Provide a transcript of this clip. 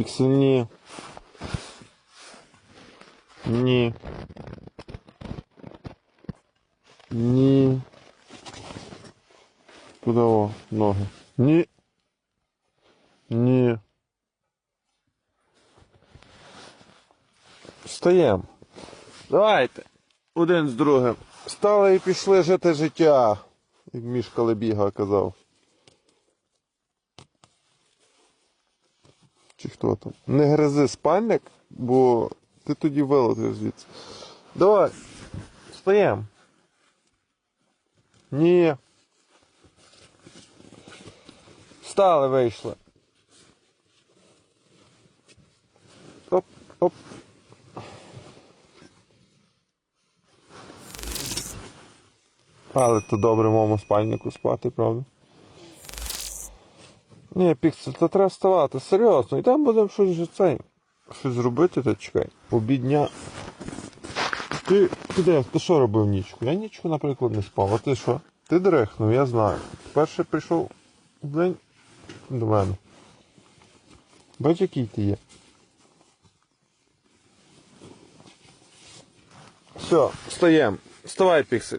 Піксель, ні. Ні. Ні. Куда о, ноги? Ні. Ні. Встаємо. Давайте. Один з другим. Стали і пішли жити життя. Як Мішка казав. Хто там? Не гризи спальник, бо ти тоді вилетиш звідси. Давай. Встаємо. Ні. Встали, вийшли. Оп, оп. Але то добре в моєму спальнику спати, правда? Ні, піксель, то треба вставати, серйозно. І там будемо щось цей. Щось зробити, то чекай. Обідня. Ти, ти? Ти що робив нічку? Я нічку, наприклад, не спав. А ти що? Ти дрехнув, я знаю. Перший прийшов день до мене. Бач, який ти є. Все, встаємо. Вставай, піксель.